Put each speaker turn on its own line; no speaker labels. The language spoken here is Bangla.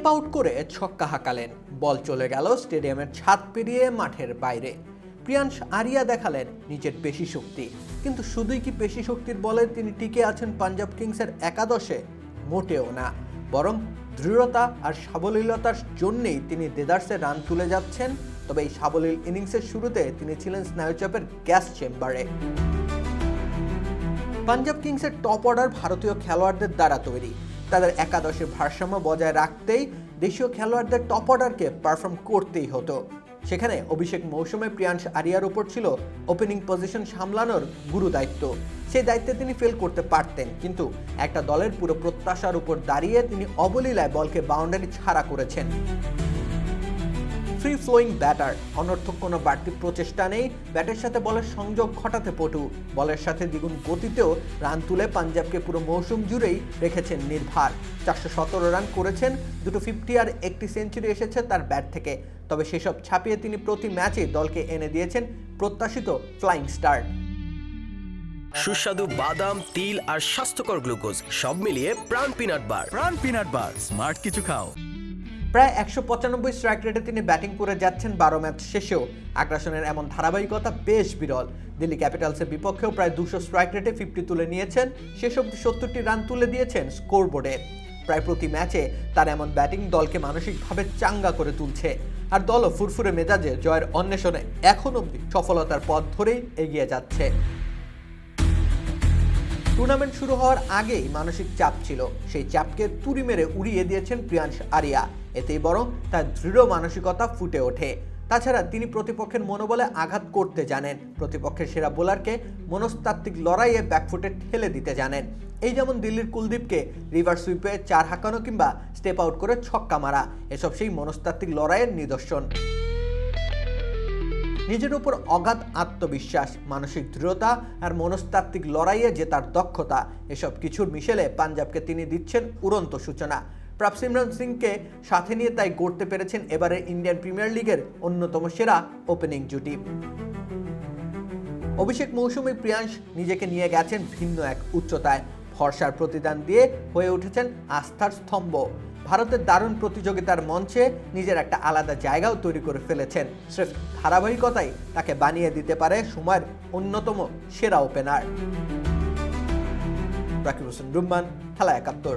স্টেপ আউট করে ছক্কা হাঁকালেন। বল চলে গেল স্টেডিয়ামের ছাদ পেরিয়ে মাঠের বাইরে। প্রিয়াংশ আরিয়া দেখালেন নিজের পেশি শক্তি। কিন্তু শুধুই কি পেশি শক্তির বলে তিনি টিকে আছেন পাঞ্জাব কিংসের একাদশে? মোটেও না। বরং দৃঢ়তা আর সাবলীলতার জন্যেই তিনি দেদার্সে রান তুলে যাচ্ছেন। তবে এই সাবলীল ইনিংসের শুরুতে তিনি ছিলেন স্নায়ুচাপের গ্যাস চেম্বারে। পাঞ্জাব কিংসের টপ অর্ডার ভারতীয় খেলোয়াড়দের দ্বারা তৈরি। তাদের একাদশের ভারসাম্য বজায় রাখতেই দেশীয় খেলোয়াড়দের টপ অর্ডারকে পারফর্ম করতেই হতো। সেখানে অভিষেক মৌসুমে প্রিয়াংশ আরিয়ার ওপর ছিল ওপেনিং পজিশন সামলানোর গুরু দায়িত্ব। সেই দায়িত্বে তিনি ফেল করতে পারতেন, কিন্তু একটা দলের পুরো প্রত্যাশার উপর দাঁড়িয়ে তিনি অবলীলায় বলকে বাউন্ডারি ছাড়া করেছেন। Free flowing batter. অনর্থক কোনো বাড়তি প্রচেষ্টা নেই ব্যাটের সাথে বলের সংযোগ ঘটাতে পটু। বলের সাথে দ্বিগুণ গতিতেও রান তুলে পাঞ্জাবকে পুরো মৌসুম জুড়েই রেখেছেন নির্ভার। চারশো সতেরো রান করেছেন দুটো ফিফটি আর একটি সেঞ্চুরি এসেছে তার ব্যাট থেকে। তবে সেসব ছাপিয়ে তিনি প্রতি ম্যাচে দলকে এনে দিয়েছেন প্রত্যাশিত ফ্লাইং স্টার।
সুস্বাদু বাদাম তিল আর স্বাস্থ্যকর গ্লুকোজ সব মিলিয়ে প্রাণ পিনাট বার।
প্রাণ পিনাট বার স্মার্ট কিছু খাও।
প্রায় একশো পঁচানব্বই স্ট্রাইক রেটে তিনি ব্যাটিং করে যাচ্ছেন বারো ম্যাচ শেষেও। আগ্রাসনের এমন ধারাবাহিকতা বেশ বিরল। দিল্লি ক্যাপিটালসের বিপক্ষেও প্রায় দুশো স্ট্রাইক রেটে ফিফটি তুলে নিয়েছেন। শেষ অব্দি সত্তরটি রান তুলে দিয়েছেন স্কোর বোর্ডে প্রায় প্রতি ম্যাচে তার এমন ব্যাটিং দলকে মানসিকভাবে চাঙ্গা করে তুলছে। আর দলও ফুরফুরে মেজাজে জয়ের অন্বেষণে এখন অবধি সফলতার পথ ধরেই এগিয়ে যাচ্ছে। টুর্নামেন্ট শুরু হওয়ার আগেই মানসিক চাপ ছিল। সেই চাপকে তুড়ি মেরে উড়িয়ে দিয়েছেন প্রিয়াংশ আরিয়া। এতেই বরং তার দৃঢ় মানসিকতা ফুটে ওঠে। তাছাড়া তিনি প্রতিপক্ষের মনোবলে আঘাত করতে জানেন। প্রতিপক্ষের সেরা বোলারকে মনস্তাত্ত্বিক লড়াইয়ে ব্যাকফুটে ঠেলে দিতে জানেন। এই যেমন দিল্লির কুলদীপকে রিভার সুইপে চার হাঁকানো কিংবা স্টেপ আউট করে ছক্কা মারা, এসব সেই মনস্তাত্ত্বিক লড়াইয়ের নিদর্শন। নিজের উপর অগাধ আত্মবিশ্বাস, মানসিক দৃঢ়তা আর মনস্তাত্ত্বিক লড়াইয়ে জেতার দক্ষতা, এসব কিছুর মিশেলে পাঞ্জাবকে তিনি দিচ্ছেন উড়ন্ত সূচনা। প্রাপসিমরন সিংকে সাথে নিয়ে তাই গড়তে পেরেছেন এবারে ইন্ডিয়ান প্রিমিয়ার লিগের অন্যতম সেরা ওপেনিং জুটি। অভিষেক মৌসুমে প্রিয়াংশ নিজেকে নিয়ে গেছেন ভিন্ন এক উচ্চতায়। ভরসার প্রতিদান দিয়ে হয়ে উঠেছেন আস্থার স্তম্ভ। ভারতের দারুণ প্রতিযোগিতার মঞ্চে নিজের একটা আলাদা জায়গাও তৈরি করে ফেলেছেন। স্রেফ ধারাবাহিকতাই তাকে বানিয়ে দিতে পারে সময়ের অন্যতম সেরা ওপেনার। রাকিব হোসেন রুম্মান খেলা একাত্তর।